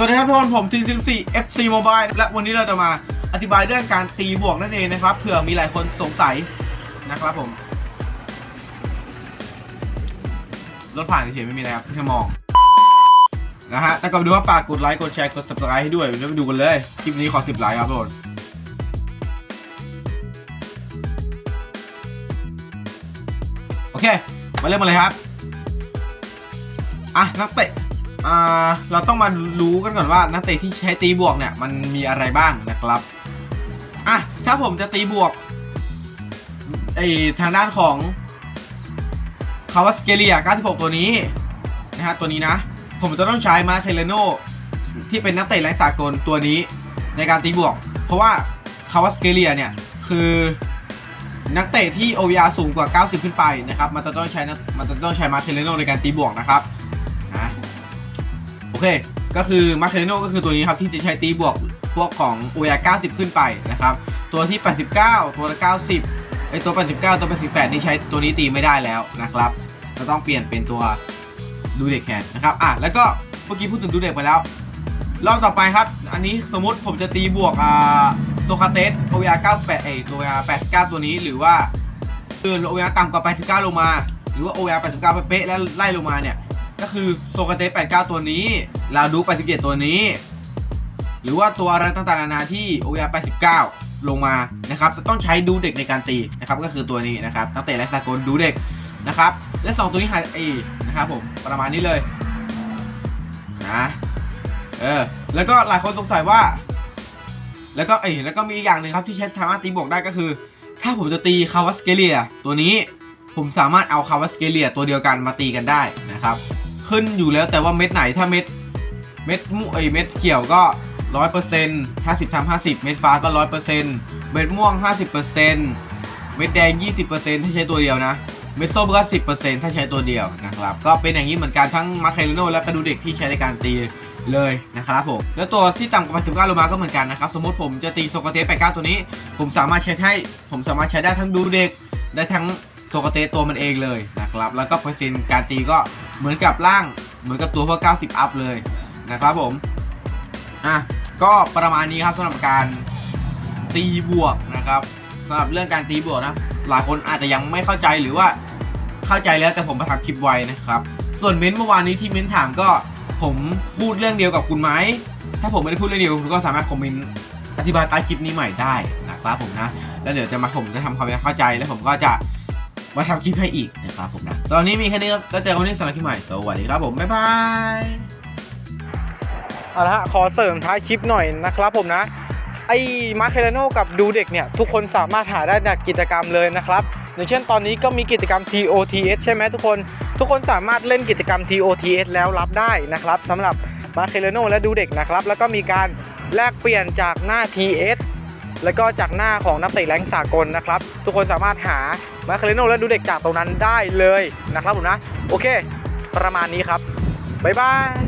สวัสดีครับทุกคนผมทีซีซี FC Mobile และวันนี้เราจะมาอธิบายเรื่องการตีบวกนั่นเองนะครับเผื่อมีหลายคนสงสัยนะครับผมรถผ่านเฉยไม่มีอะไรครับแค่มองนะฮะแต่ก่อนไปดูว่าฝากกดไลค์กดแชร์กด subscribe ให้ด้วยเดี๋ยวไปดูกันเลยคลิปนี้ขอ 10 ไลค์ครับทุกคนโอเค มาเริ่มกันเลยครับ อะนักเตะ อ่าเราต้องมารู้กันก่อนว่านักเตะที่ใช้ตีบวกเนี่ยมันมีอะไรบ้างนะครับอะถ้าผมจะตีบวกไอทางด้านของคาวาสเกเลีย 96 ตัวนี้นะฮะตัวนี้นะ ผมจะต้องใช้มาเทเลโนที่เป็นนักเตะแรงสากลตัวนี้ในการตีบวก เพราะว่าคาวาสเกเลียเนี่ยคือนักเตะที่ OVR สูงกว่า 90 ขึ้นไปนะครับ มันจะต้องใช้มันจะต้องใช้มาเทเลโนในการตีบวกนะครับ เค ก็คือมาเ e โนก็คือตัวนี้ครับที่จะใช้ตีบวกพวกของ OVR 90 ขึ้นไปนะครับ ตัวที่ 89 ตัวละ90ไอตัว 89 ตัว 88 นี่ใช้ตัวนี้ตีไม่ได้แล้วนะครับจะต้องเปลี่ยนเป็นตัวดูเด็กแทนนะครับอะแล้วก็เมื่อกี้พูดถึงดูเด็กไปแล้ว รอบต่อไปครับ อันนี้สมมติผมจะตีบวกอ่าโซคาเตส OVR 98ไอตัว 89 ตัวนี้หรือว่าคือ OVR ต่ำกว่า 89 ลงมา หรือว่า OVR 89 เป๊ะแล้วไล่ลงมาเนี่ย ก็คือโซคาเตส89 ตัวนี้ ลาดู 87 ตัวนี้ หรือว่าตัวอะไรต่างๆนานาที่ OVR 89 ลงมานะครับจะต้องใช้ดูเด็กในการตีนะครับก็คือตัวนี้นะครับนักเตะและสากลดูเด็กนะครับ และ 2 ตัวนี้หายเอนะครับผมประมาณนี้เลยนะเออแล้วก็หลายคนสงสัยว่า แล้วก็เอแล้วก็มีอีกอย่างหนึ่งครับที่ใช้สามารถตีบวกได้ก็คือ ถ้าผมจะตีคาวาสเกเลียตัวนี้ผมสามารถเอาคาวาสเกเลียตัวเดียวกันมาตีกันได้นะครับ ขึ้นอยู่แล้วแต่ว่าเม็ดไหนถ้าเม็ดเม็ดม่วงเอ้ยเม็ดเขียวก็ร้อยเปอร์เซ็นต์ห้าสิบทำห้าสิบเม็ดฟ้าก็ร้อยเปอร์เซ็นต์เม็ดม่วงห้าสิบเปอร์เซ็นต์เม็ดแดงยี่สิบเปอร์เซ็นต์ถ้าใช้ตัวเดียวนะ เม็ดส้มก็สิบเปอร์เซ็นต์ถ้าใช้ตัวเดียวนะครับ ก็เป็นอย่างนี้เหมือนกันทั้งมาเคลโนและกระดูเด็กที่ใช้ในการตีเลยนะครับผม แล้วตัวที่ต่ำกว่า19โลมาก็เหมือนกันนะครับ สมมติผมจะตีโซกเตส89 ตัวนี้ ผมสามารถใช้ให้ ผมสามารถใช้ได้ทั้งดูเด็ก ได้ทั้งโซกเตสตัวมันเองเลย นะครับ แล้วก็เปอร์เซ็นต์การตีก็เหมือนกับล่างเหมือนกับตัวพวก 90 อัพเลยนะครับผม อะ ก็ประมาณนี้ครับสำหรับการตีบวกนะครับสำหรับเรื่องการตีบวกนะ หลายคนอาจจะยังไม่เข้าใจหรือว่าเข้าใจแล้วแต่ผมมาทำคลิปไว้นะครับ ส่วนเม้นต์เมื่อวานนี้ที่เม้นต์ถามก็ผมพูดเรื่องเดียวกับคุณไหม ถ้าผมไม่ได้พูดเรื่องเดียวคุณก็สามารถคอมเมนต์อธิบายใต้คลิปนี้ใหม่ได้นะครับผมนะ แล้วเดี๋ยวจะมาผมจะทำความเข้าใจแล้วผมก็จะ มาทำคลิปให้อีกนะครับผมนะ ตอนนี้มีแค่นี้ครับแล้วเจอกันวันนี้สำหรับคลิปใหม่ สวัสดีครับผม บ๊ายบาย เอาละฮะขอเสริมท้ายคลิปหน่อยนะครับผมนะ ไอ้มาร์เคเลโนกับดูเด็กเนี่ย ทุกคนสามารถหาได้จากกิจกรรมเลยนะครับ อย่างเช่นตอนนี้ก็มีกิจกรรม TOTS ใช่ไหมทุกคน ทุกคนสามารถเล่นกิจกรรม TOTS แล้วรับได้นะครับสำหรับมาร์เคเลโนและดูเด็กนะครับ แล้วก็มีการแลกเปลี่ยนจากหน้า TS แล้วก็จากหน้าของนักเตะแรงสากลนะครับ ทุกคนสามารถหามาร์เคเลโนและดูเด็กจากตรงนั้นได้เลยนะครับผมนะ โอเค ประมาณนี้ครับ บ๊ายบาย